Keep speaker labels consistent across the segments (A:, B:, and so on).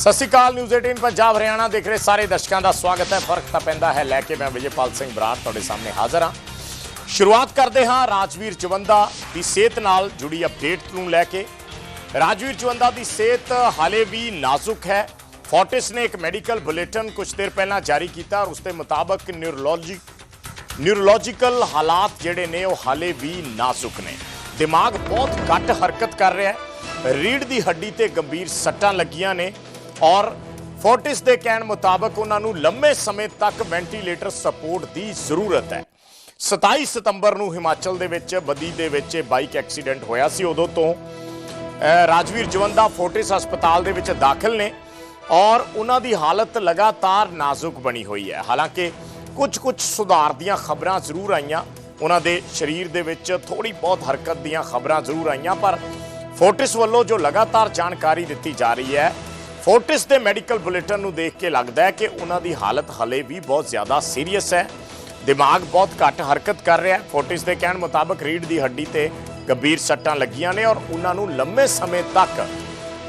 A: ਸਤਿ ਸ਼੍ਰੀ ਅਕਾਲ ਨਿਊਜ਼ 18 ਪੰਜਾਬ, ਹਰਿਆਣਾ ਦੇਖ ਰਹੇ ਸਾਰੇ ਦਰਸ਼ਕਾਂ ਦਾ ਸਵਾਗਤ ਹੈ। ਫ਼ਰਕ ਤਾਂ ਪੈਂਦਾ ਹੈ, ਲੈ ਕੇ ਮੈਂ ਵਿਜੇਪਾਲ ਸਿੰਘ ਬਰਾੜ ਤੁਹਾਡੇ ਸਾਹਮਣੇ ਹਾਜ਼ਰ ਹਾਂ। ਸ਼ੁਰੂਆਤ ਕਰਦੇ ਹਾਂ ਰਾਜਵੀਰ ਚਵੰਦਾ ਦੀ ਸਿਹਤ ਨਾਲ ਜੁੜੀ ਅਪਡੇਟ ਨੂੰ ਲੈ ਕੇ। ਰਾਜਵੀਰ ਚਵੰਦਾ ਦੀ ਸਿਹਤ ਹਾਲੇ ਵੀ ਨਾਜ਼ੁਕ ਹੈ। ਫੋਰਟਿਸ ਨੇ ਇੱਕ ਮੈਡੀਕਲ ਬੁਲੇਟਿਨ ਕੁਝ ਦੇਰ ਪਹਿਲਾਂ ਜਾਰੀ ਕੀਤਾ ਔਰ ਉਸ ਦੇ ਮੁਤਾਬਕ ਨਿਊਰੋਲੋਜੀ ਨਿਊਰੋਲੋਜੀਕਲ ਹਾਲਾਤ ਜਿਹੜੇ ਨੇ ਉਹ ਹਾਲੇ ਵੀ ਨਾਜ਼ੁਕ ਨੇ। ਦਿਮਾਗ ਬਹੁਤ ਘੱਟ ਹਰਕਤ ਕਰ ਰਿਹਾ ਹੈ। ਰੀੜ ਦੀ ਹੱਡੀ ਤੇ ਗੰਭੀਰ ਸੱਟਾਂ ਲੱਗੀਆਂ ਨੇ। ਔਰ ਫੋਰਟਿਸ ਦੇ ਕਹਿਣ ਮੁਤਾਬਕ ਉਹਨਾਂ ਨੂੰ ਲੰਮੇ ਸਮੇਂ ਤੱਕ ਵੈਂਟੀਲੇਟਰ ਸਪੋਰਟ ਦੀ ਜ਼ਰੂਰਤ ਹੈ। 27 ਸਤੰਬਰ ਨੂੰ ਹਿਮਾਚਲ ਦੇ ਵਿੱਚ ਬਦੀ ਦੇ ਵਿੱਚ ਇਹ ਬਾਈਕ ਐਕਸੀਡੈਂਟ ਹੋਇਆ ਸੀ। ਉਦੋਂ ਤੋਂ ਰਾਜਵੀਰ ਜਵੰਦਾ ਫੋਰਟਿਸ ਹਸਪਤਾਲ ਦੇ ਵਿੱਚ ਦਾਖਲ ਨੇ ਔਰ ਉਹਨਾਂ ਦੀ ਹਾਲਤ ਲਗਾਤਾਰ ਨਾਜ਼ੁਕ ਬਣੀ ਹੋਈ ਹੈ। ਹਾਲਾਂਕਿ ਕੁਝ ਕੁਝ ਸੁਧਾਰ ਦੀਆਂ ਖਬਰਾਂ ਜ਼ਰੂਰ ਆਈਆਂ। ਉਹਨਾਂ ਦੇ ਸਰੀਰ ਦੇ ਵਿੱਚ ਥੋੜੀ ਬਹੁਤ ਹਰਕਤ ਦੀਆਂ ਖਬਰਾਂ ਜ਼ਰੂਰ ਆਈਆਂ, ਪਰ ਫੋਰਟਿਸ ਵੱਲੋਂ ਜੋ ਲਗਾਤਾਰ ਜਾਣਕਾਰੀ ਦਿੱਤੀ ਜਾ ਰਹੀ ਹੈ ਫੋਰਟਿਸ ਦੇ ਮੈਡੀਕਲ ਬੁਲੇਟਿਨ ਨੂੰ ਦੇਖ ਕੇ ਲੱਗਦਾ ਹੈ ਕਿ ਉਹਨਾਂ ਦੀ ਹਾਲਤ ਹਲੇ ਵੀ ਬਹੁਤ ਜ਼ਿਆਦਾ ਸੀਰੀਅਸ ਹੈ। ਦਿਮਾਗ ਬਹੁਤ ਘੱਟ ਹਰਕਤ ਕਰ ਰਿਹਾ ਹੈ। ਫੋਰਟਿਸ ਦੇ ਕਹਿਣ ਮੁਤਾਬਕ ਰੀੜ ਦੀ ਹੱਡੀ ਤੇ ਗੰਭੀਰ ਸੱਟਾਂ ਲੱਗੀਆਂ ਨੇ ਔਰ ਉਹਨਾਂ ਨੂੰ ਲੰਮੇ ਸਮੇਂ ਤੱਕ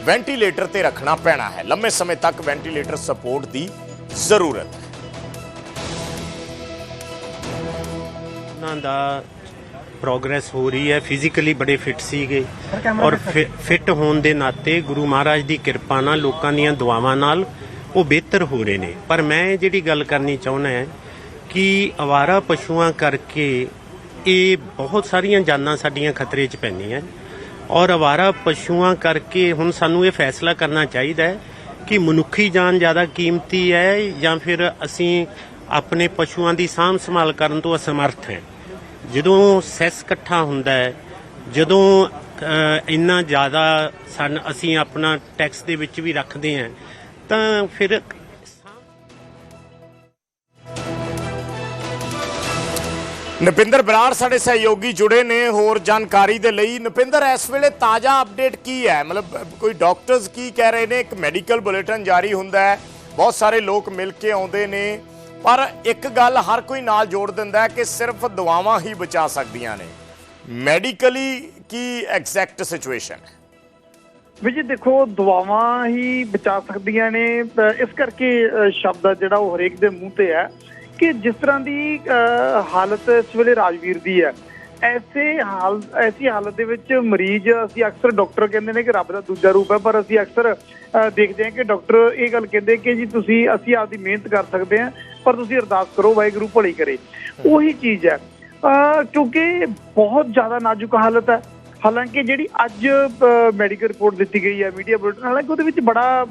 A: ਵੈਂਟੀਲੇਟਰ ਤੇ ਰੱਖਣਾ ਪੈਣਾ ਹੈ। ਲੰਮੇ ਸਮੇਂ ਤੱਕ ਵੈਂਟੀਲੇਟਰ ਸਪੋਰਟ ਦੀ ਜ਼ਰੂਰਤ ਹੈ।
B: ਉਹਨਾਂ ਦਾ ਪ੍ਰੋਗਰੈਸ ਹੋ ਰਹੀ ਹੈ। ਫਿਜ਼ੀਕਲੀ ਬੜੇ ਫਿੱਟ ਸੀਗੇ। ਔਰ ਫਿੱਟ ਹੋਣ ਦੇ ਨਾਤੇ ਗੁਰੂ ਮਹਾਰਾਜ ਦੀ ਕਿਰਪਾ ਨਾਲ ਲੋਕਾਂ ਦੀਆਂ ਦੁਆਵਾਂ ਨਾਲ ਉਹ ਬਿਹਤਰ ਹੋ ਰਹੇ ਨੇ। ਪਰ ਮੈਂ ਜਿਹੜੀ ਗੱਲ ਕਰਨੀ ਚਾਹੁੰਦਾ ਹੈ ਕਿ ਅਵਾਰਾ ਪਸ਼ੂਆਂ ਕਰਕੇ ਇਹ ਬਹੁਤ ਸਾਰੀਆਂ ਜਾਨਾਂ ਸਾਡੀਆਂ ਖਤਰੇ 'ਚ ਪੈਂਦੀਆਂ ਔਰ ਅਵਾਰਾ ਪਸ਼ੂਆਂ ਕਰਕੇ ਹੁਣ ਸਾਨੂੰ ਇਹ ਫੈਸਲਾ ਕਰਨਾ ਚਾਹੀਦਾ ਹੈ ਕਿ ਮਨੁੱਖੀ ਜਾਨ ਜ਼ਿਆਦਾ ਕੀਮਤੀ ਹੈ ਜਾਂ ਫਿਰ ਅਸੀਂ ਆਪਣੇ ਪਸ਼ੂਆਂ ਦੀ ਸਾਂਭ ਸੰਭਾਲ ਕਰਨ ਤੋਂ ਅਸਮਰਥ ਹਾਂ। ਜਦੋਂ ਸੈਸ ਇਕੱਠਾ ਹੁੰਦਾ ਹੈ, ਜਦੋਂ ਇੰਨਾ ਜ਼ਿਆਦਾ ਸਨ, ਅਸੀਂ ਆਪਣਾ ਟੈਕਸ ਦੇ ਵਿੱਚ ਵੀ ਰੱਖਦੇ ਹਾਂ, ਤਾਂ ਫਿਰ
A: ਨਪਿੰਦਰ ਬਰਾੜ ਸਾਡੇ ਸਹਿਯੋਗੀ ਜੁੜੇ ਨੇ, ਹੋਰ ਜਾਣਕਾਰੀ ਦੇ ਲਈ। ਨਪਿੰਦਰ, ਇਸ ਵੇਲੇ ਤਾਜ਼ਾ ਅਪਡੇਟ ਕੀ ਹੈ? ਮਤਲਬ, ਕੋਈ ਡਾਕਟਰਸ ਕੀ ਕਹਿ ਰਹੇ ਨੇ? ਇੱਕ ਮੈਡੀਕਲ ਬੁਲੇਟਿਨ ਜਾਰੀ ਹੁੰਦਾ ਹੈ। ਬਹੁਤ ਸਾਰੇ ਲੋਕ ਮਿਲ ਕੇ ਆਉਂਦੇ ਨੇ। ਪਰ ਇੱਕ ਗੱਲ ਹਰ ਕੋਈ ਨਾਲ ਜੋੜ ਦਿੰਦਾ ਹੈ ਕਿ ਸਿਰਫ ਦਵਾਵਾਂ ਹੀ ਬਚਾ ਸਕਦੀਆਂ ਨੇ। ਮੈਡੀਕਲੀ ਕੀ ਐਗਜ਼ੈਕਟ ਸਿਚੁਏਸ਼ਨ ਹੈ?
C: ਵਿਜੇ ਦੇਖੋ ਦਵਾਵਾਂ ਹੀ ਬਚਾ ਸਕਦੀਆਂ ਨੇ। ਇਸ ਕਰਕੇ ਸ਼ਬਦ ਆ ਜਿਹੜਾ ਉਹ ਹਰੇਕ ਦੇ ਮੂੰਹ ਤੇ ਹੈ ਕਿ ਜਿਸ ਤਰ੍ਹਾਂ ਦੀ ਅ, ਹਾਲਤ ਇਸ ਵੇਲੇ ਰਾਜਵੀਰ ਦੀ ਹੈ ਐਸੇ ਹਾਲ ਐਸੀ ਹਾਲਤ ਦੇ ਵਿੱਚ ਮਰੀਜ਼ ਅਸੀਂ ਅਕਸਰ ਡਾਕਟਰ ਕਹਿੰਦੇ ਨੇ ਕਿ ਰੱਬ ਦਾ ਦੂਜਾ ਰੂਪ ਹੈ ਪਰ ਅਸੀਂ ਅਕਸਰ ਦੇਖਦੇ ਹਾਂ ਕਿ ਡਾਕਟਰ ਇਹ ਗੱਲ ਕਹਿੰਦੇ ਕਿ ਜੀ ਤੁਸੀਂ ਅਸੀਂ ਆਪਦੀ ਮਿਹਨਤ ਕਰ ਸਕਦੇ ਹਾਂ ਪਰ ਤੁਸੀਂ ਅਰਦਾਸ ਕਰੋ ਵਾਹਿਗੁਰੂ ਭਲੀ ਕਰੇ। ਉਹੀ ਚੀਜ਼ ਹੈ। ਕਿਉਂਕਿ ਬਹੁਤ ਜ਼ਿਆਦਾ ਨਾਜ਼ੁਕ ਹਾਲਤ ਹੈ। ਹਾਲਾਂਕਿ ਜਿਹੜੀ ਅੱਜ ਮੈਡੀਕਲ ਰਿਪੋਰਟ ਦਿੱਤੀ ਗਈ ਹੈ ਮੀਡੀਆ ਬੁਲੇਟਿਨ ਹਾਲਾਂਕਿ ਉਹਦੇ ਵਿੱਚ ਬੜਾ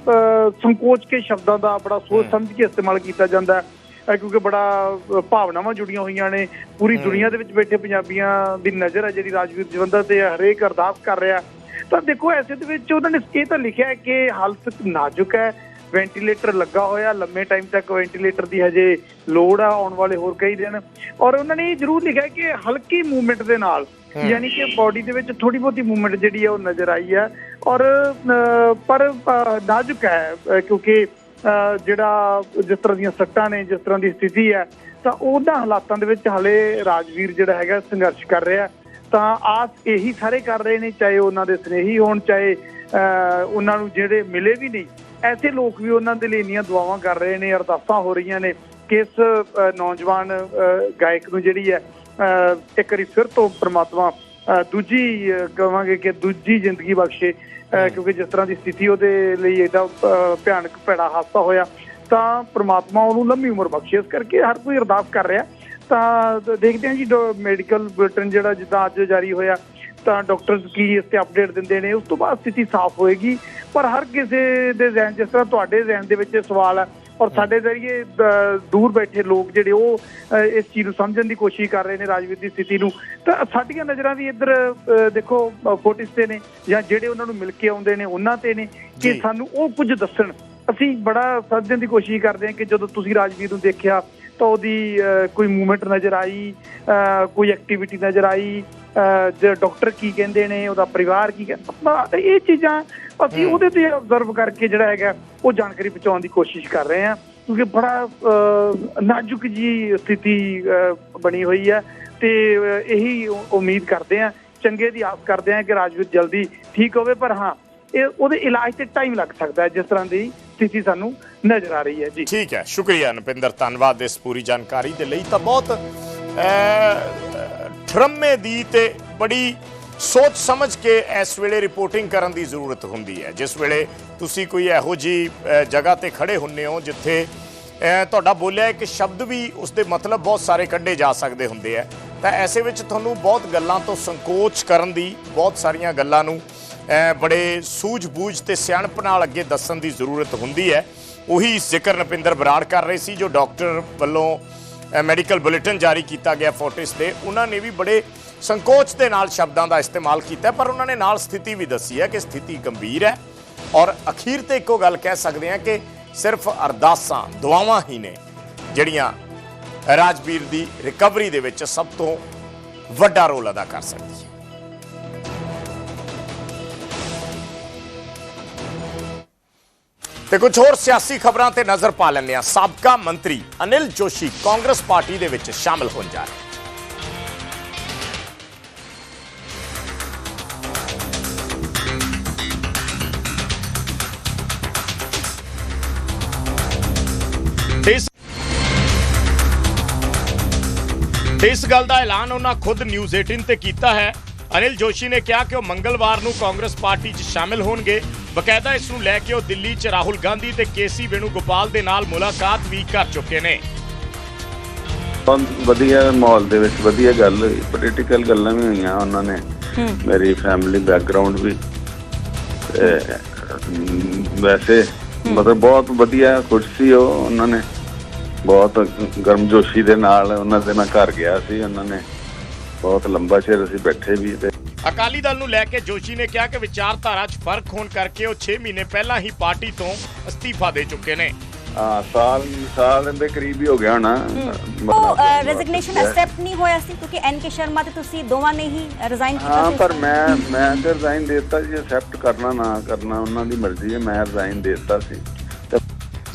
C: ਸੰਕੋਚ ਕੇ ਸ਼ਬਦਾਂ ਦਾ ਬੜਾ ਸੋਚ ਸਮਝ ਕੇ ਇਸਤੇਮਾਲ ਕੀਤਾ ਜਾਂਦਾ ਹੈ। ਕਿਉਂਕਿ ਬੜਾ ਭਾਵਨਾਵਾਂ ਜੁੜੀਆਂ ਹੋਈਆਂ ਨੇ। ਪੂਰੀ ਦੁਨੀਆ ਦੇ ਵਿੱਚ ਬੈਠੇ ਪੰਜਾਬੀਆਂ ਦੀ ਨਜ਼ਰ ਹੈ ਜਿਹੜੀ ਰਾਜਵੀਰ ਜਵੰਦਾ ਤੇ ਹਰੇਕ ਅਰਦਾਸ ਕਰ ਰਿਹਾ ਤਾਂ ਦੇਖੋ ਐਸੇ ਦੇ ਵਿੱਚ ਉਹਨਾਂ ਨੇ ਇਹ ਤਾਂ ਲਿਖਿਆ ਹੈ ਕਿ ਹਾਲਤ ਨਾਜ਼ੁਕ ਹੈ। ਵੈਂਟੀਲੇਟਰ ਲੱਗਾ ਹੋਇਆ ਲੰਮੇ ਟਾਈਮ ਤੱਕ ਵੈਂਟੀਲੇਟਰ ਦੀ ਹਜੇ ਲੋੜ ਆ ਆਉਣ ਵਾਲੇ ਹੋਰ ਕਈ ਦਿਨ। ਔਰ ਉਹਨਾਂ ਨੇ ਇਹ ਜ਼ਰੂਰ ਲਿਖਿਆ ਕਿ ਹਲਕੀ ਮੂਵਮੈਂਟ ਦੇ ਨਾਲ ਯਾਨੀ ਕਿ ਬਾਡੀ ਦੇ ਵਿੱਚ ਥੋੜੀ ਬਹੁਤੀ ਮੂਵਮੈਂਟ ਜਿਹੜੀ ਹੈ ਉਹ ਨਜ਼ਰ ਆਈ ਹੈ ਔਰ ਪਰ ਨਾਜ਼ੁਕ ਹੈ ਕਿਉਂਕਿ ਜਿਹੜਾ ਜਿਸ ਤਰ੍ਹਾਂ ਦੀਆਂ ਸੱਟਾਂ ਨੇ ਜਿਸ ਤਰ੍ਹਾਂ ਦੀ ਸਥਿਤੀ ਹੈ ਤਾਂ ਉਹਨਾਂ ਹਾਲਾਤਾਂ ਦੇ ਵਿੱਚ ਹਲੇ ਰਾਜਵੀਰ ਜਿਹੜਾ ਹੈਗਾ ਸੰਘਰਸ਼ ਕਰ ਰਿਹਾ। ਤਾਂ ਆਸ ਇਹੀ ਸਾਰੇ ਕਰ ਰਹੇ ਨੇ ਚਾਹੇ ਉਹਨਾਂ ਦੇ ਸਨੇਹੀ ਹੋਣ ਚਾਹੇ ਉਹਨਾਂ ਨੂੰ ਜਿਹੜੇ ਮਿਲੇ ਵੀ ਨਹੀਂ। ਐਸੇ ਲੋਕ ਵੀ ਉਹਨਾਂ ਦੇ ਲਈ ਇੰਨੀਆਂ ਦੁਆਵਾਂ ਕਰ ਰਹੇ ਨੇ ਅਰਦਾਸਾਂ ਹੋ ਰਹੀਆਂ ਨੇ ਕਿ ਇਸ ਨੌਜਵਾਨ ਗਾਇਕ ਨੂੰ ਜਿਹੜੀ ਹੈ ਇੱਕ ਵਾਰੀ ਫਿਰ ਤੋਂ ਪ੍ਰਮਾਤਮਾ ਦੂਜੀ ਕਹਾਂਗੇ ਕਿ ਦੂਜੀ ਜ਼ਿੰਦਗੀ ਬਖਸ਼ੇ ਕਿਉਂਕਿ ਜਿਸ ਤਰ੍ਹਾਂ ਦੀ ਸਥਿਤੀ ਉਹਦੇ ਲਈ ਐਡਾ ਅ, ਭਿਆਨਕ ਭੈੜਾ ਹਾਦਸਾ ਹੋਇਆ ਤਾਂ ਪ੍ਰਮਾਤਮਾ ਉਹਨੂੰ ਲੰਮੀ ਉਮਰ ਬਖਸ਼ੇ। ਇਸ ਕਰਕੇ ਹਰ ਕੋਈ ਅਰਦਾਸ ਕਰ ਰਿਹਾ। ਤਾਂ ਦੇਖਦੇ ਹਾਂ ਜੀ ਮੈਡੀਕਲ ਬੁਲੇਟਿਨ ਜਿਹੜਾ ਜਿੱਦਾਂ ਅੱਜ ਜਾਰੀ ਹੋਇਆ ਤਾਂ ਡਾਕਟਰਸ ਕੀ ਇਸ ਤੇ ਅਪਡੇਟ ਦਿੰਦੇ ਨੇ ਉਸ ਤੋਂ ਬਾਅਦ ਸਥਿਤੀ ਸਾਫ਼ ਹੋਏਗੀ। ਪਰ ਹਰ ਕਿਸੇ ਦੇ ਜ਼ਿਹਨ ਜਿਸ ਤਰ੍ਹਾਂ ਤੁਹਾਡੇ ਜ਼ਿਹਨ ਦੇ ਵਿੱਚ ਸਵਾਲ ਹੈ ਔਰ ਸਾਡੇ ਜ਼ਰੀਏ ਦੂਰ ਬੈਠੇ ਲੋਕ ਜਿਹੜੇ ਉਹ ਇਸ ਚੀਜ਼ ਨੂੰ ਸਮਝਣ ਦੀ ਕੋਸ਼ਿਸ਼ ਕਰ ਰਹੇ ਨੇ ਰਾਜਵੀਰ ਦੀ ਸਥਿਤੀ ਨੂੰ। ਤਾਂ ਸਾਡੀਆਂ ਨਜ਼ਰਾਂ ਵੀ ਇੱਧਰ ਦੇਖੋ ਅ, ਫੋਰਟਿਸ ਤੇ ਨੇ ਜਾਂ ਜਿਹੜੇ ਉਹਨਾਂ ਨੂੰ ਮਿਲ ਕੇ ਆਉਂਦੇ ਨੇ ਉਹਨਾਂ ਤੇ ਨੇ ਕਿ। ਸਾਨੂੰ ਉਹ ਕੁਝ ਦੱਸਣ। ਅਸੀਂ ਬੜਾ ਸਮਝਣ ਦੀ ਕੋਸ਼ਿਸ਼ ਕਰਦੇ ਹਾਂ ਕਿ ਜਦੋਂ ਤੁਸੀਂ ਰਾਜਵੀਰ ਨੂੰ ਦੇਖਿਆ ਤਾਂ ਉਹਦੀ ਕੋਈ ਮੂਵਮੈਂਟ ਨਜ਼ਰ ਆਈ ਕੋਈ ਐਕਟੀਵਿਟੀ ਨਜ਼ਰ ਆਈ ਜੇ ਡਾਕਟਰ ਕੀ ਕਹਿੰਦੇ ਨੇ ਉਹਦਾ ਪਰਿਵਾਰ ਕੀ ਕਹਿੰਦਾ ਇਹ ਚੀਜ਼ਾਂ ਅਸੀਂ ਉਹਦੇ ਤੇ ਅਬਜ਼ਰਵ ਕਰਕੇ ਜਿਹੜਾ ਹੈਗਾ ਉਹ ਜਾਣਕਾਰੀ ਪਹੁੰਚਾਉਣ ਦੀ ਕੋਸ਼ਿਸ਼ ਕਰ ਰਹੇ ਹਾਂ ਕਿਉਂਕਿ ਬੜਾ ਨਾਜ਼ੁਕ ਜੀ ਸਥਿਤੀ ਬਣੀ ਹੋਈ ਹੈ ਤੇ ਇਹੀ ਉਮੀਦ ਕਰਦੇ ਹਾਂ ਚੰਗੇ ਦੀ ਆਸ ਕਰਦੇ ਹਾਂ ਕਿ ਰਾਜਵੀਰ ਜਲਦੀ ਠੀਕ ਹੋਵੇ ਪਰ ਹਾਂ ਇਹ ਉਹਦੇ ਇਲਾਜ ਤੇ ਟਾਈਮ ਲੱਗ ਸਕਦਾ ਹੈ ਜਿਸ ਤਰ੍ਹਾਂ ਦੀ ਸਥਿਤੀ ਸਾਨੂੰ ਨਜ਼ਰ ਆ ਰਹੀ ਹੈ, ਜੀ।
A: ਠੀਕ ਹੈ, ਸ਼ੁਕਰੀਆ ਨਪਿੰਦਰ ਧੰਨਵਾਦ ਇਸ ਪੂਰੀ ਜਾਣਕਾਰੀ ਦੇ ਲਈ। ਤਾਂ ਬਹੁਤ ਠਰਮੇ ਦੀ ਤੇ ਬੜੀ ਸੋਚ ਸਮਝ ਕੇ ਇਸ ਵੇਲੇ ਰਿਪੋਰਟਿੰਗ ਕਰਨ ਦੀ ਜ਼ਰੂਰਤ ਹੁੰਦੀ ਹੈ। ਜਿਸ ਵੇਲੇ ਤੁਸੀਂ ਕੋਈ ਇਹੋ ਜੀ ਜਗ੍ਹਾ ਤੇ ਖੜੇ ਹੁੰਨੇ ਹੋ ਜਿੱਥੇ ਤੁਹਾਡਾ ਬੋਲਿਆ ਇੱਕ ਸ਼ਬਦ ਵੀ ਉਸ ਦੇ ਮਤਲਬ ਬਹੁਤ ਸਾਰੇ ਕੱਢੇ ਜਾ ਸਕਦੇ ਹੁੰਦੇ ਆ। ਤਾਂ ਐਸੇ ਵਿੱਚ ਤੁਹਾਨੂੰ ਬਹੁਤ ਗੱਲਾਂ ਤੋਂ ਸੰਕੋਚ ਕਰਨ ਦੀ ਬਹੁਤ ਸਾਰੀਆਂ ਗੱਲਾਂ ਨੂੰ ਬੜੇ ਸੂਝ-ਬੂਝ ਤੇ ਸਿਆਣਪ ਨਾਲ ਅੱਗੇ ਦੱਸਣ ਦੀ ਜ਼ਰੂਰਤ ਹੁੰਦੀ ਹੈ। ਉਹੀ ਜ਼ਿਕਰ ਨਪਿੰਦਰ ਬਰਾੜ ਕਰ ਰਹੇ ਸੀ, ਜੋ ਡਾਕਟਰ ਵੱਲੋਂ ਮੈਡੀਕਲ ਬੁਲੇਟਿਨ ਜਾਰੀ ਕੀਤਾ ਗਿਆ ਫੋਰਟਿਸ ਤੇ ਉਹਨਾਂ ਨੇ ਵੀ ਬੜੇ ਸੰਕੋਚ ਦੇ ਨਾਲ ਸ਼ਬਦਾਂ ਦਾ ਇਸਤੇਮਾਲ ਕੀਤਾ, ਪਰ ਉਹਨਾਂ ਨੇ ਨਾਲ ਸਥਿਤੀ ਵੀ ਦੱਸੀ ਹੈ ਕਿ ਸਥਿਤੀ ਗੰਭੀਰ ਹੈ। ਔਰ ਅਖੀਰ ਤੇ ਇੱਕੋ ਗੱਲ ਕਹਿ ਸਕਦੇ ਹਾਂ ਕਿ ਸਿਰਫ ਅਰਦਾਸਾਂ, ਦੁਆਵਾਂ ਹੀ ਨੇ, ਜਿਹੜੀਆਂ ਰਾਜਵੀਰ ਦੀ ਰਿਕਵਰੀ ਦੇ ਵਿੱਚ ਸਭ ਤੋਂ ਵੱਡਾ ਰੋਲ ਅਦਾ ਕਰ ਸਕਦੀ ਹੈ ਤੇ ਕੁਝ ਹੋਰ ਸਿਆਸੀ ਖਬਰਾਂ ਤੇ ਨਜ਼ਰ ਪਾ ਲੈਂਦੇ ਆ ਸਾਬਕਾ ਮੰਤਰੀ ਅਨਿਲ ਜੋਸ਼ੀ ਕਾਂਗਰਸ ਪਾਰਟੀ ਦੇ ਵਿੱਚ ਸ਼ਾਮਲ ਹੋਣ ਜਾ ਰਹੇ ਇਸ ਗੱਲ ਦਾ ਐਲਾਨ ਉਹਨਾਂ ਖੁਦ ਨਿਊਜ਼ 18 ਤੇ ਕੀਤਾ ਹੈ। ਅਨਿਲ ਜੋਸ਼ੀ ਨੇ ਕਿਹਾ ਕਿ ਉਹ ਮੰਗਲਵਾਰ ਨੂੰ ਕਾਂਗਰਸ ਪਾਰਟੀ 'ਚ ਸ਼ਾਮਿਲ ਹੋਣਗੇ। ਬਕਾਇਦਾ ਇਸ ਨੂੰ ਲੈ ਕੇ ਉਹ ਦਿੱਲੀ 'ਚ ਰਾਹੁਲ ਗਾਂਧੀ ਤੇ ਕੇਸੀ ਵੇਣੂਗੋਪਾਲ ਦੇ ਨਾਲ ਮੁਲਾਕਾਤ ਵੀ ਕਰ ਚੁੱਕੇ ਨੇ।
D: ਬਹੁਤ ਵਧੀਆ ਮਾਹੌਲ ਦੇ ਵਿੱਚ ਵਧੀਆ ਗੱਲ ਹੋਈ। ਪੋਲੀਟੀਕਲ ਗੱਲਾਂ ਵੀ ਹੋਈਆਂ ਉਹਨਾਂ ਨੇ। ਮੇਰੀ ਫੈਮਿਲੀ ਬੈਕਗ੍ਰਾਉਂਡ ਵੀ। ਵੈਸੇ ਮਤਲਬ ਬਹੁਤ ਵਧੀਆ ਖੁਸ਼ ਸੀ ਉਹ ਉਹਨਾਂ ਨੇ। ਬਹੁਤ ਗਰਮਜੋਸ਼ੀ ਦੇ ਨਾਲ ਉਹਨਾਂ ਦੇ ਮੈਂ ਘਰ ਗਿਆ ਸੀ ਉਹਨਾਂ ਨੇ। ਬਹੁਤ ਲੰਬਾ ਚਿਰ ਅਸੀਂ ਬੈਠੇ ਵੀ ਤੇ
A: ਅਕਾਲੀ ਦਲ ਨੂੰ ਲੈ ਕੇ ਜੋਸ਼ੀ ਨੇ ਕਿਹਾ ਕਿ ਵਿਚਾਰਧਾਰਾ 'ਚ ਫ਼ਰਕ ਹੋਣ ਕਰਕੇ ਉਹ 6 ਮਹੀਨੇ ਪਹਿਲਾਂ ਹੀ ਪਾਰਟੀ ਤੋਂ ਅਸਤੀਫਾ ਦੇ ਚੁੱਕੇ ਨੇ।
D: ਹਾਂ ਸਾਲ ਸਾਲ ਦੇ ਕਰੀਬ ਹੀ ਹੋ ਗਿਆ ਹੋਣਾ।
E: ਉਹ ਰੈਜ਼ਿਗਨੇਸ਼ਨ ਐਕਸੈਪਟ ਨਹੀਂ ਹੋਇਆ ਸੀ ਕਿਉਂਕਿ ਐਨ ਕੇ ਸ਼ਰਮਾ ਤੇ ਤੁਸੀਂ ਦੋਵਾਂ ਨੇ ਹੀ ਰਿਜ਼ਾਈਨ ਕੀਤਾ
D: ਹਾਂ
E: ਸੀ
D: ਪਰ ਮੈਂ ਮੈਂ ਤੇ ਰਿਜ਼ਾਈਨ ਦਿੱਤਾ ਜੀ ਐਕਸੈਪਟ ਕਰਨਾ ਨਾ ਕਰਨਾ ਉਹਨਾਂ ਦੀ ਮਰਜ਼ੀ ਹੈ ਮੈਂ ਰਿਜ਼ਾਈਨ ਦਿੱਤਾ ਸੀ।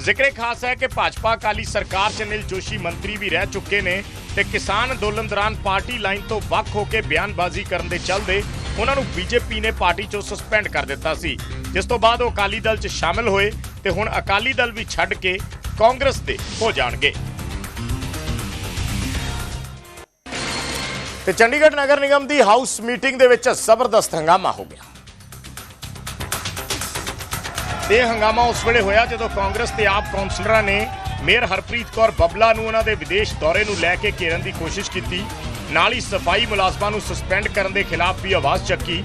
A: ਜ਼ਿਕਰੇ ਖਾਸ ਹੈ ਕਿ ਭਾਜਪਾ ਅਕਾਲੀ ਸਰਕਾਰ 'ਚ ਅਨਿਲ ਜੋਸ਼ੀ ਮੰਤਰੀ ਵੀ ਰਹਿ ਚੁੱਕੇ ਨੇ ਤੇ ਕਿਸਾਨ ਅੰਦੋਲਨ ਦੌਰਾਨ ਪਾਰਟੀ ਲਾਈਨ ਤੋਂ ਵੱਖ ਹੋ ਕੇ ਬਿਆਨਬਾਜ਼ੀ ਕਰਨ ਦੇ ਚੱਲਦੇ ਉਹਨਾਂ ਨੂੰ ਬੀਜੇਪੀ ਨੇ ਪਾਰਟੀ 'ਚੋਂ ਸਸਪੈਂਡ ਕਰ ਦਿੱਤਾ ਸੀ, ਜਿਸ ਤੋਂ ਬਾਅਦ ਉਹ ਅਕਾਲੀ ਦਲ 'ਚ ਸ਼ਾਮਿਲ ਹੋਏ ਤੇ ਹੁਣ ਅਕਾਲੀ ਦਲ ਵੀ ਛੱਡ ਕੇ ਕਾਂਗਰਸ ਦੇ ਹੋ ਜਾਣਗੇ। ਤੇ ਚੰਡੀਗੜ੍ਹ ਨਗਰ ਨਿਗਮ ਦੀ ਹਾਊਸ ਮੀਟਿੰਗ ਦੇ ਵਿੱਚ ਜ਼ਬਰਦਸਤ ਹੰਗਾਮਾ ਹੋ ਗਿਆ। ਇਹ ਹੰਗਾਮਾ ਉਸ ਵੇਲੇ ਹੋਇਆ ਜਦੋਂ ਕਾਂਗਰਸ ਤੇ ਆਪ ਕੌਂਸਲਰਾਂ ਨੇ ਮੇਅਰ ਹਰਪ੍ਰੀਤ ਕੌਰ ਬੱਬਲਾ ਨੂੰ ਉਹਨਾਂ ਦੇ ਵਿਦੇਸ਼ ਦੌਰੇ ਨੂੰ ਲੈ ਕੇ ਘੇਰਨ ਦੀ ਕੋਸ਼ਿਸ਼ ਕੀਤੀ। ਨਾਲ ਹੀ ਸਫ਼ਾਈ ਮੁਲਾਜ਼ਮਾਂ ਨੂੰ ਸਸਪੈਂਡ ਕਰਨ ਦੇ ਖਿਲਾਫ ਵੀ ਆਵਾਜ਼ ਚੱਕੀ।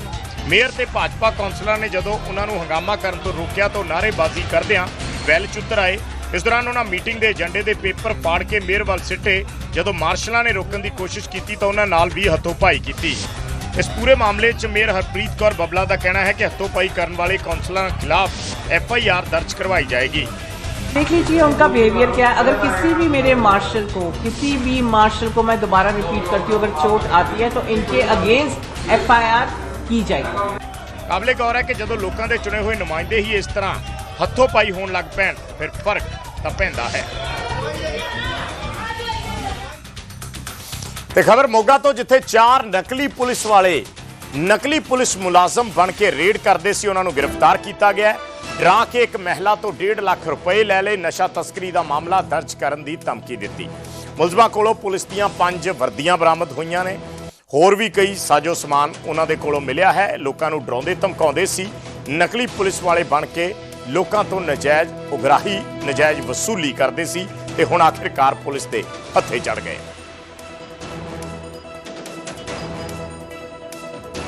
A: ਮੇਅਰ ਤੇ ਭਾਜਪਾ ਕੌਂਸਲਰਾਂ ਨੇ ਜਦੋਂ ਉਹਨਾਂ ਨੂੰ ਹੰਗਾਮਾ ਕਰਨ ਤੋਂ ਰੋਕਿਆ ਤਾਂ ਉਹ ਨਾਅਰੇਬਾਜ਼ੀ ਕਰਦਿਆਂ ਵੈਲ ਚੁੱਤਰ ਆਏ। ਇਸ ਦੌਰਾਨ ਉਹਨਾਂ ਮੀਟਿੰਗ ਦੇ ਏਜੰਡੇ ਦੇ ਪੇਪਰ ਪਾੜ ਕੇ ਮੇਅਰ ਵੱਲ ਸਿੱਟੇ। ਜਦੋਂ ਮਾਰਸ਼ਲਾਂ ਨੇ ਰੋਕਣ ਦੀ ਕੋਸ਼ਿਸ਼ ਕੀਤੀ ਤਾਂ ਉਹਨਾਂ ਨਾਲ ਵੀ ਹੱਥੋਂ-ਪਾਈ ਕੀਤੀ। ਇਸ ਪੂਰੇ ਮਾਮਲੇ 'ਚ ਮੇਅਰ ਹਰਪ੍ਰੀਤ ਕੌਰ ਬੱਬਲਾ ਦਾ ਕਹਿਣਾ ਹੈ ਕਿ ਹੱਥੋਂ-ਪਾਈ ਕਰਨ ਵਾਲੇ ਕੌਂਸਲਰਾਂ ਖਿਲਾਫ ਐਫ ਆਈ ਆਰ ਦਰਜ करवाई जाएगी
F: देख लीजिए उनका बिहेवियर क्या है अगर किसी भी मेरे मार्शल को किसी भी मार्शल को मैं दोबारा रिपीट करती हूँ अगर चोट आती है तो इनके अगेंस्ट एफआईआर की जाएगी
A: ਕਾਬਲੇ ਗੌਰ ਹੈ ਕਿ ਜਦੋਂ ਲੋਕਾਂ ਦੇ ਚੁਣੇ ਹੋਏ ਨੁਮਾਇੰਦੇ ਹੀ ਇਸ ਤਰ੍ਹਾਂ ਹੱਥੋਂ-ਪਾਈ ਹੋਣ ਲੱਗ ਪੈਣ ਫਿਰ ਫਰਕ ਤਾਂ ਪੈਂਦਾ ਹੈ ਤੇ ਖਬਰ ਮੋਗਾ ਤੋਂ ਜਿੱਥੇ ਚਾਰ ਨਕਲੀ ਪੁਲਿਸ ਵਾਲੇ, ਨਕਲੀ ਪੁਲਿਸ ਮੁਲਾਜ਼ਮ ਬਣ ਕੇ ਰੇਡ ਕਰਦੇ ਸੀ, ਉਹਨਾਂ ਨੂੰ ਗ੍ਰਿਫਤਾਰ ਕੀਤਾ ਗਿਆ। ਡਰਾ ਕੇ ਇੱਕ ਮਹਿਲਾ ਤੋਂ 1.5 ਲੱਖ ਰੁਪਏ ਲੈ ਲਏ, ਨਸ਼ਾ ਤਸਕਰੀ ਦਾ ਮਾਮਲਾ ਦਰਜ ਕਰਨ ਦੀ ਧਮਕੀ ਦਿੱਤੀ। ਮੁਲਜ਼ਮਾਂ ਕੋਲੋਂ ਪੁਲਿਸ ਦੀਆਂ ਪੰਜ ਵਰਦੀਆਂ ਬਰਾਮਦ ਹੋਈਆਂ ਨੇ। ਹੋਰ ਵੀ ਕਈ ਸਾਜੋ ਸਮਾਨ ਉਹਨਾਂ ਦੇ ਕੋਲੋਂ ਮਿਲਿਆ ਹੈ। ਲੋਕਾਂ ਨੂੰ ਡਰਾਉਂਦੇ ਧਮਕਾਉਂਦੇ ਸੀ, ਨਕਲੀ ਪੁਲਿਸ ਵਾਲੇ ਬਣ ਕੇ ਲੋਕਾਂ ਤੋਂ ਨਜਾਇਜ਼ ਉਗਰਾਹੀ, ਨਜਾਇਜ਼ ਵਸੂਲੀ ਕਰਦੇ ਸੀ ਤੇ ਹੁਣ ਆਖਿਰਕਾਰ ਪੁਲਿਸ ਦੇ ਹੱਥੇ ਚੜ ਗਏ।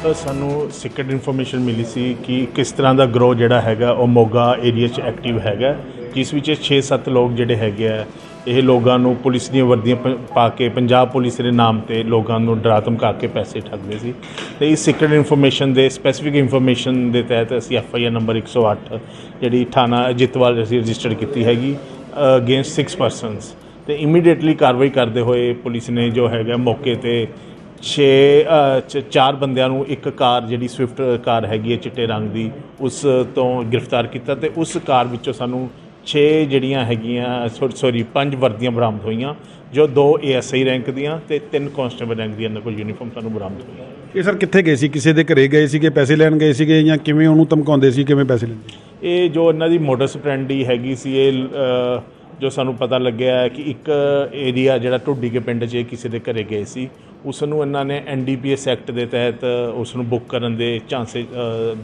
G: ਤਾਂ ਸਾਨੂੰ ਸੀਕ੍ਰੀਟ ਇਨਫੋਰਮੇਸ਼ਨ ਮਿਲੀ ਸੀ ਕਿ ਕਿਸ ਤਰ੍ਹਾਂ ਦਾ ਗਰੋ ਜਿਹੜਾ ਹੈਗਾ, ਉਹ ਮੋਗਾ ਏਰੀਆ 'ਚ ਐਕਟਿਵ ਹੈਗਾ, ਜਿਸ ਵਿੱਚ 6-7 ਲੋਕ ਜਿਹੜੇ ਹੈਗੇ ਆ, ਇਹ ਲੋਕਾਂ ਨੂੰ ਪੁਲਿਸ ਦੀਆਂ ਵਰਦੀਆਂ ਪ- ਪਾ ਕੇ, ਪੰਜਾਬ ਪੁਲਿਸ ਦੇ ਨਾਮ ਤੇ ਲੋਕਾਂ ਨੂੰ ਡਰਾ ਧਮਕਾ ਕੇ ਪੈਸੇ ਠੱਗਦੇ ਸੀ। ਤੇ ਇਸ ਸੀਕ੍ਰੀਟ ਇਨਫੋਰਮੇਸ਼ਨ ਦੇ ਸਪੈਸੀਫਿਕ ਇਨਫੋਰਮੇਸ਼ਨ ਦੇ ਤਹਿਤ ਅਸੀਂ ਐਫ ਆਈ ਆਰ ਨੰਬਰ 108 ਜਿਹੜੀ ਥਾਣਾ ਅਜਿਤਵਾਲ ਅਸੀਂ ਰਜਿਸਟਰ ਕੀਤੀ ਹੈਗੀ ਅਗੇਂਸਟ 6 ਪਰਸਨਸ ਤੇ ਇਮੀਡੀਏਟਲੀ ਕਾਰਵਾਈ ਕਰਦੇ ਹੋਏ ਪੁਲਿਸ ਨੇ ਜੋ ਹੈਗਾ ਮੌਕੇ ਤੇ 6 ਚਾਰ ਬੰਦਿਆਂ ਨੂੰ ਇੱਕ ਕਾਰ ਜਿਹੜੀ ਸਵਿਫਟ ਕਾਰ ਹੈਗੀ ਹੈ ਚਿੱਟੇ ਰੰਗ ਦੀ ਉਸ ਤੋਂ ਗ੍ਰਿਫਤਾਰ ਕੀਤਾ ਤੇ ਉਸ ਕਾਰ ਵਿੱਚੋਂ ਸਾਨੂੰ 6 ਜਿਹੜੀਆਂ ਹੈਗੀਆਂ ਸੌਰੀ ਪੰਜ ਵਰਦੀਆਂ ਬਰਾਮਦ ਹੋਈਆਂ ਜੋ ਦੋ ਏਐਸਆਈ ਰੈਂਕ ਦੀਆਂ ਤੇ ਤਿੰਨ ਕਾਂਸਟੇਬਲ ਰੈਂਕ ਦੀਆਂ ਕੋਲ ਯੂਨੀਫਾਰਮ ਸਾਨੂੰ ਬਰਾਮਦ ਹੋਈਆਂ।
H: ਇਹ ਸਰ ਕਿੱਥੇ ਗਏ ਸੀ? ਕਿਸੇ ਦੇ ਘਰੇ ਗਏ ਸੀਗੇ? ਪੈਸੇ ਲੈਣ ਗਏ ਸੀਗੇ ਜਾਂ ਕਿਵੇਂ ਉਹਨੂੰ ਧਮਕਾਉਂਦੇ ਸੀ? ਕਿਵੇਂ ਪੈਸੇ ਲੈਂਦੇ
G: ਇਹ ਜੋ ਇਹਨਾਂ ਦੀ ਮੋਟਰਸ ਪ੍ਰੈਂਡੀ ਹੈਗੀ ਸੀ ਇਹ ਜੋ ਸਾਨੂੰ ਪਤਾ ਲੱਗਿਆ ਕਿ ਇੱਕ ਏਰੀਆ ਜਿਹੜਾ ਢੁੱਡੀ ਕੇ ਪਿੰਡ 'ਚ ਇਹ ਕਿਸੇ ਦੇ ਘਰੇ ਗਏ ਸੀ ਉਸ ਨੂੰ ਇਹਨਾਂ ਨੇ ਐਨਡੀਪੀਐਸ ਐਕਟ ਦੇ ਤਹਿਤ ਉਸ ਨੂੰ ਬੁੱਕ ਕਰਨ ਦੇ ਝਾਂਸੇ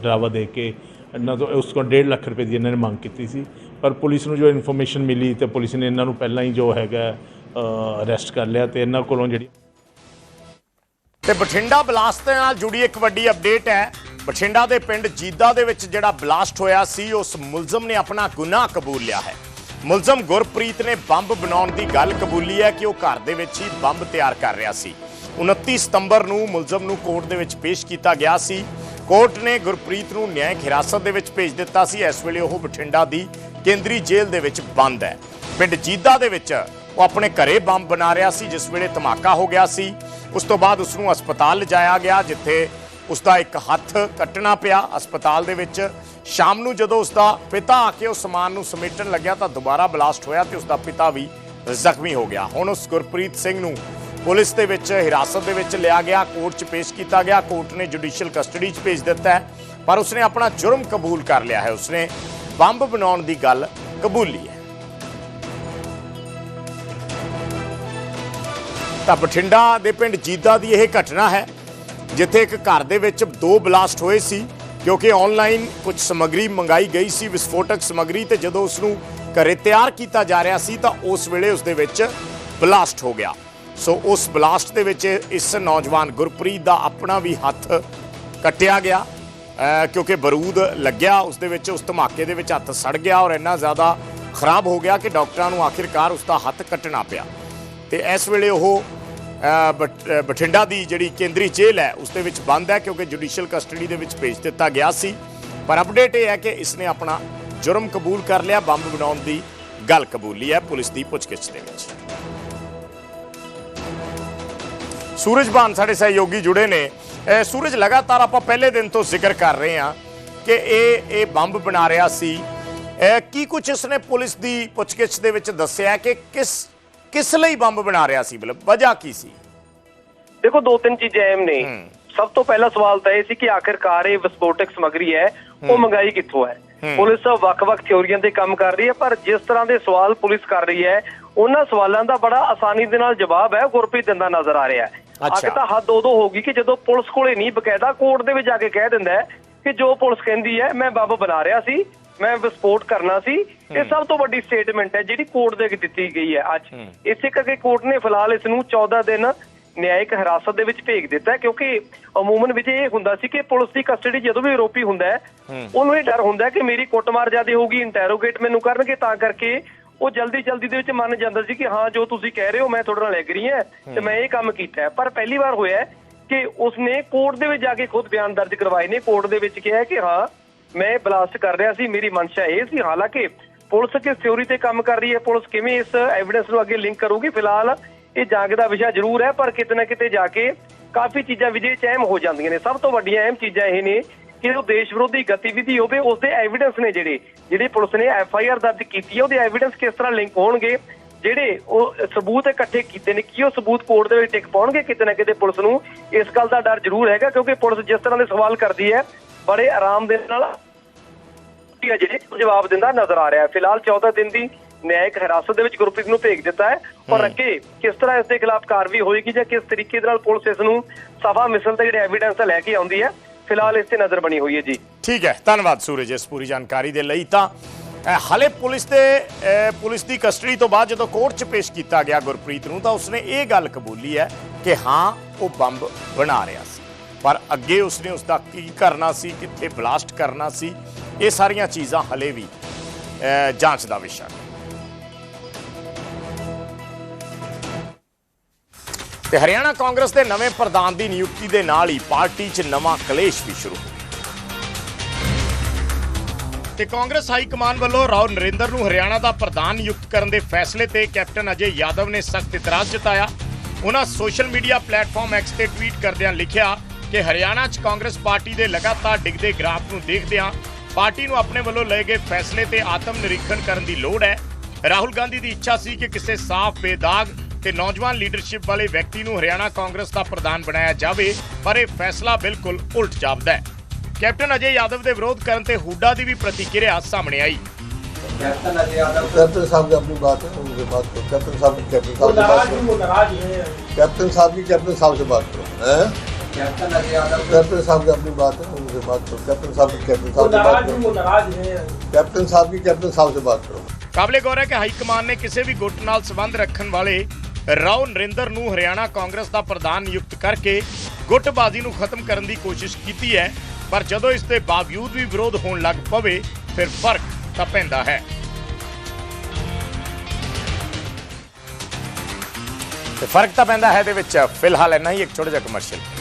G: ਡਰਾਵਾ ਦੇ ਕੇ ਇਹਨਾਂ ਤੋਂ, ਉਸ ਕੋਲ 1.5 ਲੱਖ ਰੁਪਏ ਦੀ ਇਹਨਾਂ ਨੇ ਮੰਗ ਕੀਤੀ ਸੀ। ਪਰ ਪੁਲਿਸ ਨੂੰ ਜੋ ਇਨਫੋਰਮੇਸ਼ਨ ਮਿਲੀ ਤੇ ਪੁਲਿਸ ਨੇ ਇਹਨਾਂ ਨੂੰ ਪਹਿਲਾਂ ਹੀ ਜੋ ਹੈਗਾ ਅਰੈਸਟ ਕਰ ਲਿਆ ਤੇ ਇਹਨਾਂ ਕੋਲੋਂ ਜਿਹੜੀ
A: ਤੇ ਬਠਿੰਡਾ ਬਲਾਸਟ ਦੇ ਨਾਲ ਜੁੜੀ ਇੱਕ ਵੱਡੀ ਅਪਡੇਟ ਹੈ। ਬਠਿੰਡਾ ਦੇ ਪਿੰਡ ਜੀਦਾ ਦੇ ਵਿੱਚ ਜਿਹੜਾ ਬਲਾਸਟ ਹੋਇਆ ਸੀ, ਉਸ ਮੁਲਜ਼ਮ ਨੇ ਆਪਣਾ ਗੁਨਾਹ ਕਬੂਲ ਲਿਆ ਹੈ। ਮੁਲਜ਼ਮ ਗੁਰਪ੍ਰੀਤ ਨੇ ਬੰਬ ਬਣਾਉਣ ਦੀ ਗੱਲ ਕਬੂਲੀ ਹੈ ਕਿ ਉਹ ਘਰ ਦੇ ਵਿੱਚ ਹੀ ਬੰਬ ਤਿਆਰ ਕਰ ਰਿਹਾ ਸੀ। 29 ਸਤੰਬਰ ਨੂੰ ਮੁਲਜ਼ਮ ਨੂੰ ਕੋਰਟ ਦੇ ਵਿੱਚ ਪੇਸ਼ ਕੀਤਾ ਗਿਆ ਸੀ। ਕੋਰਟ ਨੇ ਗੁਰਪ੍ਰੀਤ ਨੂੰ ਨਿਆਇਕ ਹਿਰਾਸਤ ਦੇ ਵਿੱਚ ਭੇਜ ਦਿੱਤਾ ਸੀ। ਇਸ ਵੇਲੇ ਉਹ ਬਠਿੰਡਾ ਦੀ ਕੇਂਦਰੀ ਜੇਲ੍ਹ ਦੇ ਵਿੱਚ ਬੰਦ ਹੈ। ਪਿੰਡ ਜੀਦਾ ਦੇ ਵਿੱਚ ਉਹ ਆਪਣੇ ਘਰੇ ਬੰਬ ਬਣਾ ਰਿਹਾ ਸੀ, ਜਿਸ ਵੇਲੇ ਧਮਾਕਾ ਹੋ ਗਿਆ ਸੀ। ਉਸ ਤੋਂ ਬਾਅਦ ਉਸ ਨੂੰ ਹਸਪਤਾਲ ਲਿਜਾਇਆ ਗਿਆ, ਜਿੱਥੇ ਉਸ ਦਾ ਇੱਕ ਹੱਥ ਕੱਟਣਾ ਪਿਆ। ਹਸਪਤਾਲ ਦੇ ਵਿੱਚ ਸ਼ਾਮ ਨੂੰ ਜਦੋਂ ਉਸ ਦਾ ਪਿਤਾ ਆ ਕੇ ਉਸ ਸਮਾਨ ਨੂੰ ਸਮੇਟਣ ਲੱਗਿਆ ਤਾਂ ਦੁਬਾਰਾ ਬਲਾਸਟ ਹੋਇਆ ਤੇ ਉਸ ਦਾ ਪਿਤਾ ਵੀ ਜ਼ਖਮੀ ਹੋ ਗਿਆ। ਹੁਣ ਉਸ ਗੁਰਪ੍ਰੀਤ ਸਿੰਘ ਨੂੰ ਪੁਲਿਸ ਦੇ ਵਿੱਚ ਹਿਰਾਸਤ ਦੇ ਵਿੱਚ ਲਿਆ ਗਿਆ, ਕੋਰਟ 'ਚ ਪੇਸ਼ ਕੀਤਾ ਗਿਆ, ਕੋਰਟ ਨੇ ਜੁਡੀਸ਼ੀਅਲ ਕਸਟਡੀ 'ਚ ਭੇਜ ਦਿੱਤਾ ਹੈ, ਪਰ ਉਸਨੇ ਆਪਣਾ ਜੁਰਮ ਕਬੂਲ ਕਰ ਲਿਆ ਹੈ। ਉਸਨੇ ਬੰਬ ਬਣਾਉਣ ਦੀ ਗੱਲ ਕਬੂਲੀ ਹੈ। ਤਾਂ ਬਠਿੰਡਾ ਦੇ ਪਿੰਡ ਜੀਦਾ ਦੀ ਇਹ ਘਟਨਾ ਹੈ, ਜਿੱਥੇ ਇੱਕ ਘਰ ਦੇ ਵਿੱਚ ਦੋ ਬਲਾਸਟ ਹੋਏ ਸੀ, ਕਿਉਂਕਿ ਆਨਲਾਈਨ ਕੁਝ ਸਮੱਗਰੀ ਮੰਗਾਈ ਗਈ ਸੀ, ਵਿਸਫੋਟਕ ਸਮੱਗਰੀ ਤੇ ਜਦੋਂ ਉਸ ਨੂੰ ਘਰੇ ਤਿਆਰ ਕੀਤਾ ਜਾ ਰਿਹਾ ਸੀ, ਤਾਂ ਉਸ ਵੇਲੇ ਉਸ ਦੇ ਵਿੱਚ ਬਲਾਸਟ ਹੋ ਗਿਆ। ਸੋ ਉਸ ਬਲਾਸਟ ਦੇ ਵਿੱਚ ਇਸ ਨੌਜਵਾਨ ਗੁਰਪ੍ਰੀਤ ਦਾ ਆਪਣਾ ਵੀ ਹੱਥ ਕੱਟਿਆ ਗਿਆ ਕਿਉਂਕਿ ਬਰੂਦ ਲੱਗਿਆ ਉਸ ਦੇ ਵਿੱਚ ਉਸ ਧਮਾਕੇ ਦੇ ਵਿੱਚ ਹੱਥ ਸੜ ਗਿਆ ਔਰ ਇੰਨਾ ਜ਼ਿਆਦਾ ਖਰਾਬ ਹੋ ਗਿਆ ਕਿ ਡਾਕਟਰਾਂ ਨੂੰ ਆਖਿਰਕਾਰ ਉਸ ਦਾ ਹੱਥ ਕੱਟਣਾ ਪਿਆ। ਤੇ ਇਸ ਵੇਲੇ ਉਹ ਅਹ, ਬਠਿੰਡਾ ਦੀ ਜਿਹੜੀ ਕੇਂਦਰੀ ਜੇਲ੍ਹ ਹੈ ਉਸ ਦੇ ਵਿੱਚ ਬੰਦ ਹੈ ਕਿਉਂਕਿ ਜੁਡੀਸ਼ੀਅਲ ਕਸਟਡੀ ਦੇ ਵਿੱਚ ਭੇਜ ਦਿੱਤਾ ਗਿਆ ਸੀ। ਪਰ ਅਪਡੇਟ ਇਹ ਹੈ ਕਿ ਇਸ ਨੇ ਆਪਣਾ ਜੁਰਮ ਕਬੂਲ ਕਰ ਲਿਆ ਬੰਬ ਬਣਾਉਣ ਦੀ ਗੱਲ ਕਬੂਲੀ ਹੈ ਪੁਲਿਸ ਦੀ ਪੁੱਛਗਿੱਛ ਦੇ ਵਿੱਚ। ਸੂਰਜ ਬਾਨ ਸਾਡੇ ਸਹਿਯੋਗੀ ਜੁੜੇ ਨੇ। ਸੂਰਜ ਲਗਾਤਾਰ ਆਪਾਂ ਪਹਿਲੇ ਦਿਨ ਤੋਂ ਜ਼ਿਕਰ ਕਰ ਰਹੇ ਹਾਂ ਕਿ ਇਹ ਇਹ ਬੰਬ ਬਣਾ ਰਿਹਾ ਸੀ। ਕੀ ਕੁਝ ਇਸਨੇ ਪੁਲਿਸ ਦੀ ਪੁੱਛਗਿੱਛ ਦੇ ਵਿੱਚ ਦੱਸਿਆ ਕਿ ਕਿਸ ਕਿਸ ਲਈ ਬੰਬ ਬਣਾ ਰਿਹਾ ਸੀ? ਮਤਲਬ ਵਜ੍ਹਾ ਕੀ ਸੀ?
H: ਦੇਖੋ ਦੋ ਤਿੰਨ ਚੀਜ਼ਾਂ ਅਹਿਮ ਨੇ। ਸਭ ਤੋਂ ਪਹਿਲਾ ਸਵਾਲ ਤਾਂ ਇਹ ਸੀ ਕਿ ਆਖਿਰਕਾਰ ਇਹ ਵਿਸਫੋਟਕ ਸਮੱਗਰੀ ਹੈ ਉਹ ਮੰਗਾਈ ਕਿੱਥੋਂ ਹੈ? ਪੁਲਿਸ ਵੱਖ-ਵੱਖ ਥਿਉਰੀਆਂ ਤੇ ਕੰਮ ਕਰ ਰਹੀ ਹੈ ਪਰ ਜਿਸ ਤਰ੍ਹਾਂ ਦੇ ਸਵਾਲ ਪੁਲਿਸ ਕਰ ਰਹੀ ਹੈ ਉਹਨਾਂ ਸਵਾਲਾਂ ਦਾ ਬੜਾ ਆਸਾਨੀ ਦੇ ਨਾਲ ਜਵਾਬ ਹੈ ਗੁਰਪ੍ਰੀਤ ਦਿੰਦਾ ਨਜ਼ਰ ਆ ਰਿਹਾ ਹੈ। ਅੱਗ ਤਾਂ ਹੱਦ ਉਦੋਂ ਹੋਗੀ ਕਿ ਜਦੋਂ ਪੁਲਿਸ ਕੋਲੇ ਨਹੀਂ ਬਕਾਇਦਾ ਕੋਰਟ ਦੇ ਵਿੱਚ ਜਾ ਕੇ ਕਹਿ ਦਿੰਦਾ ਹੈ ਕਿ ਜੋ ਪੁਲਿਸ ਕਹਿੰਦੀ ਹੈ ਮੈਂ ਬੰਬ ਬਣਾ ਰਿਹਾ ਸੀ ਮੈਂ ਵਿਸਫੋਟ ਕਰਨਾ ਸੀ। ਇਹ ਸਭ ਤੋਂ ਵੱਡੀ ਸਟੇਟਮੈਂਟ ਹੈ ਜਿਹੜੀ ਕੋਰਟ ਦੇ ਵਿੱਚ ਦਿੱਤੀ ਗਈ ਹੈ ਅੱਜ। ਇਸੇ ਕਰਕੇ ਕੋਰਟ ਨੇ ਫਿਲਹਾਲ ਇਸ ਨੂੰ 14 ਦਿਨ ਨਿਆਇਕ ਹਿਰਾਸਤ ਦੇ ਵਿੱਚ ਭੇਜ ਦਿੱਤਾ ਹੈ ਕਿਉਂਕਿ ਅਮੂਮਨ ਵਿੱਚ ਇਹ ਹੁੰਦਾ ਸੀ ਕਿ ਪੁਲਿਸ ਦੀ ਕਸਟਡੀ ਜਦੋਂ ਵੀ ਆਰੋਪੀ ਹੁੰਦਾ ਹੈ ਉਹਨੂੰ ਇਹ ਡਰ ਹੁੰਦਾ ਹੈ ਕਿ ਮੇਰੀ ਕੁੱਟਮਾਰ ਜ਼ਿਆਦਾ ਹੋਊਗੀ ਇੰਟਰੋਗੇਟ ਮੈਨੂੰ ਕਰਨਗੇ ਤਾਂ ਕਰਕੇ ਉਹ ਜਲਦੀ ਜਲਦੀ ਦੇ ਵਿੱਚ ਮੰਨ ਜਾਂਦਾ ਸੀ ਕਿ ਹਾਂ, ਜੋ ਤੁਸੀਂ ਕਹਿ ਰਹੇ ਹੋ, ਮੈਂ ਤੁਹਾਡੇ ਨਾਲ ਐਗਰੀ ਹਾਂ ਤੇ ਮੈਂ ਇਹ ਕੰਮ ਕੀਤਾ ਹੈ। ਪਰ ਪਹਿਲੀ ਵਾਰ ਹੋਇਆ ਕਿ ਉਸਨੇ ਕੋਰਟ ਦੇ ਵਿੱਚ ਜਾ ਕੇ ਖੁਦ ਬਿਆਨ ਦਰਜ ਕਰਵਾਏ ਨੇ। ਕੋਰਟ ਦੇ ਵਿੱਚ ਕਿਹਾ ਕਿ ਹਾਂ, ਮੈਂ ਬਲਾਸਟ ਕਰ ਰਿਹਾ ਸੀ, ਮੇਰੀ ਮਨਸ਼ਾ ਇਹ ਸੀ। ਹਾਲਾਂਕਿ ਪੁਲਿਸ ਕਿਸ ਥਿਉਰੀ ਤੇ ਕੰਮ ਕਰ ਰਹੀ ਹੈ? ਪੁਲਿਸ ਕਿਵੇਂ ਇਸ ਐਵੀਡੈਂਸ ਨੂੰ ਅੱਗੇ ਲਿੰਕ ਕਰੂਗੀ? ਫਿਲਹਾਲ ਇਹ ਜੰਗ ਦਾ ਵਿਸ਼ਾ ਜ਼ਰੂਰ ਹੈ, ਪਰ ਕਿਤੇ ਨਾ ਕਿਤੇ ਜਾ ਕੇ ਕਾਫੀ ਚੀਜ਼ਾਂ ਵਿਜੇ ਚ ਅਹਿਮ ਹੋ ਜਾਂਦੀਆਂ ਨੇ। ਸਭ ਤੋਂ ਵੱਡੀਆਂ ਅਹਿਮ ਚੀਜ਼ਾਂ ਇਹ ਨੇ ਕਿ ਉਹ ਦੇਸ਼ ਵਿਰੋਧੀ ਗਤੀਵਿਧੀ ਹੋਵੇ ਉਸ ਦੇ ਐਵੀਡੈਂਸ ਨੇ ਜਿਹੜੇ ਜਿਹੜੇ ਪੁਲਿਸ ਨੇ ਐਫ ਆਈ ਆਰ ਦਰਜ ਕੀਤੀ ਹੈ ਉਹਦੇ ਐਵੀਡੈਂਸ ਕਿਸ ਤਰ੍ਹਾਂ ਲਿੰਕ ਹੋਣਗੇ? ਜਿਹੜੇ ਉਹ ਸਬੂਤ ਇਕੱਠੇ ਕੀਤੇ ਨੇ ਕੀ ਉਹ ਸਬੂਤ ਕੋਰਟ ਦੇ ਵਿੱਚ ਟਿਕ ਪਾਉਣਗੇ ਕਿਤੇ ਨਾ ਕਿਤੇ ਪੁਲਿਸ ਨੂੰ? ਇਸ ਗੱਲ ਦਾ ਡਰ ਜ਼ਰੂਰ ਹੈਗਾ ਕਿਉਂਕਿ ਪੁਲਿਸ ਜਿਸ ਤਰ੍ਹਾਂ ਦੇ ਸਵਾਲ ਕਰਦੀ ਹੈ ਬੜੇ ਆਰਾਮ ਦੇ ਨਾਲ ਜਿਹੜੇ ਜਵਾਬ ਦਿੰਦਾ ਨਜ਼ਰ ਆ ਰਿਹਾ ਹੈ। ਫਿਲਹਾਲ 14 ਦਿਨ ਦੀ ਨਿਆਇਕ ਹਿਰਾਸਤ ਦੇ ਵਿੱਚ ਗੁਰਪ੍ਰੀਤ ਨੂੰ ਭੇਜ ਦਿੱਤਾ ਹੈ। ਔਰ ਅੱਗੇ ਕਿਸ ਤਰ੍ਹਾਂ ਇਸ ਦੇ ਖਿਲਾਫ ਕਾਰਵਾਈ ਹੋਏਗੀ ਜਾਂ ਕਿਸ ਤਰੀਕੇ ਦੇ ਨਾਲ ਪੁਲਿਸ ਇਸ ਨੂੰ ਸਭਾ ਮਿਸਲ ਤੇ ਜਿਹੜੇ ਐਵੀਡੈਂਸ ਲੈ ਕੇ ਆਉਂਦੀ ਹੈ ਫਿਲਹਾਲ ਇਸ ਤੇ ਨਜ਼ਰ ਬਣੀ ਹੋਈ ਹੈ ਜੀ।
A: ਠੀਕ ਹੈ ਧੰਨਵਾਦ ਸੂਰਜ ਇਸ ਪੂਰੀ ਜਾਣਕਾਰੀ ਦੇ ਲਈ ਤਾਂ। ਅਹ, ਹਾਲੇ ਪੁਲਿਸ ਦੇ ਪੁਲਿਸ ਦੀ ਕਸਟਡੀ ਤੋਂ ਬਾਅਦ ਜਦੋਂ ਕੋਰਟ 'ਚ ਪੇਸ਼ ਕੀਤਾ ਗਿਆ ਗੁਰਪ੍ਰੀਤ ਨੂੰ ਤਾਂ ਉਸਨੇ ਇਹ ਗੱਲ ਕਬੂਲੀ ਹੈ ਕਿ ਹਾਂ ਉਹ ਬੰਬ ਬਣਾ ਰਿਹਾ ਸੀ। ਪਰ ਅੱਗੇ ਉਸਨੇ ਉਸ ਦਾ ਕੀ ਕਰਨਾ ਸੀ ਕਿੱਥੇ ਬਲਾਸਟ ਕਰਨਾ ਸੀ ਇਹ ਸਾਰੀਆਂ ਚੀਜ਼ਾਂ ਹਲੇ ਵੀ ਜਾਂਚ ਦਾ ਵਿਸ਼ਾ ਤੇ ਹਰਿਆਣਾ ਕਾਂਗਰਸ ਦੇ ਨਵੇਂ ਪ੍ਰਧਾਨ ਦੀ ਨਿਯੁਕਤੀ ਦੇ ਨਾਲ ਹੀ ਪਾਰਟੀ 'ਚ ਨਵਾਂ ਕਲੇਸ਼ ਵੀ ਸ਼ੁਰੂ। ਹੋ ਤੇ ਕਾਂਗਰਸ ਹਾਈ ਕਮਾਨ ਵੱਲੋਂ ਰਾਓ ਨਰਿੰਦਰ ਨੂੰ ਹਰਿਆਣਾ ਦਾ ਪ੍ਰਧਾਨ ਨਿਯੁਕਤ ਕਰਨ ਦੇ ਫੈਸਲੇ ਤੇ ਕੈਪਟਨ ਅਜੇ ਯਾਦਵ ਨੇ ਸਖਤ ਇਤਰਾਜ਼ ਜਤਾਇਆ। ਉਹਨਾਂ ਸੋਸ਼ਲ ਮੀਡੀਆ ਪਲੇਟਫਾਰਮ ਐਕਸ ਤੇ ਟਵੀਟ ਕਰਦਿਆਂ ਲਿਖਿਆ ਕਿ ਹਰਿਆਣਾ 'ਚ ਕਾਂਗਰਸ ਪਾਰਟੀ ਦੇ ਲਗਾਤਾਰ ਡਿੱਗਦੇ ਗ੍ਰਾਫ ਨੂੰ ਦੇਖਦਿਆਂ ਪਾਰਟੀ ਨੂੰ ਆਪਣੇ ਵੱਲੋਂ ਲਏ ਗਏ ਫੈਸਲੇ ਤੇ ਆਤਮ ਨਿਰੀਖਣ ਕਰਨ ਦੀ ਲੋੜ ਹੈ। ਰਾਹੁਲ ਗਾਂਧੀ ਦੀ ਇੱਛਾ ਸੀ ਕਿ ਕਿਸੇ ਸਾਫ਼ ਬੇਦਾਗ ਤੇ ਨੌਜਵਾਨ ਲੀਡਰਸ਼ਿਪ ਵਾਲੇ ਵਿਅਕਤੀ ਨੂੰ ਹਰਿਆਣਾ ਕਾਂਗਰਸ ਦਾ ਪ੍ਰਧਾਨ ਬਣਾਇਆ ਜਾਵੇ ਪਰ ਇਹ ਫੈਸਲਾ ਬਿਲਕੁਲ ਉਲਟ ਜਾਪਦਾ ਹੈ ਕੈਪਟਨ ਅਜੇ ਯਾਦਵ ਦੇ ਵਿਰੋਧ ਕਰਨ ਤੇ ਹੁੱਡਾ ਦੀ ਵੀ ਪ੍ਰਤੀਕਿਰਿਆ ਸਾਹਮਣੇ ਆਈ
I: कैप्टन साहब की अपनी बात है उनसे बात करो कैप्टन साहब की कैप्टन साहब से बात करो कैप्टन साहब की कैप्टन साहब से बात करो हैं कैप्टन साहब की अपनी बात है उनसे बात करो कैप्टन साहब की कैप्टन साहब से बात करो कैप्टन साहब की कैप्टन साहब से बात करो
A: ਕਾਬਲੇ ਗੌਰ ਹੈ ਕਿ ਹਾਈ ਕਮਾਨ ਨੇ ਕਿਸੇ ਵੀ ਗੁੱਟ ਨਾਲ ਸੰਬੰਧ ਰੱਖਣ ਵਾਲੇ ਰਾਓ ਨਰਿੰਦਰ ਨੂੰ ਹਰਿਆਣਾ ਕਾਂਗਰਸ ਦਾ ਪ੍ਰਧਾਨ ਨਿਯੁਕਤ ਕਰਕੇ ਗੁੱਟਬਾਜ਼ੀ ਨੂੰ ਖਤਮ ਕਰਨ ਦੀ ਕੋਸ਼ਿਸ਼ ਕੀਤੀ ਹੈ, ਪਰ ਜਦੋਂ ਇਸ ਦੇ ਬਾਵਜੂਦ ਵੀ ਵਿਰੋਧ ਹੋਣ ਲੱਗ ਪਵੇ, ਫਿਰ ਫ਼ਰਕ ਤਾਂ ਪੈਂਦਾ ਹੈ। ਤੇ ਫ਼ਰਕ ਤਾਂ ਪੈਂਦਾ ਹੈ ਦੇ ਵਿੱਚ। ਫਿਲਹਾਲ ਇੰਨਾ ਹੀ, ਇੱਕ ਛੋਟਾ ਜਿਹਾ ਕਮਰਸ਼ੀਅਲ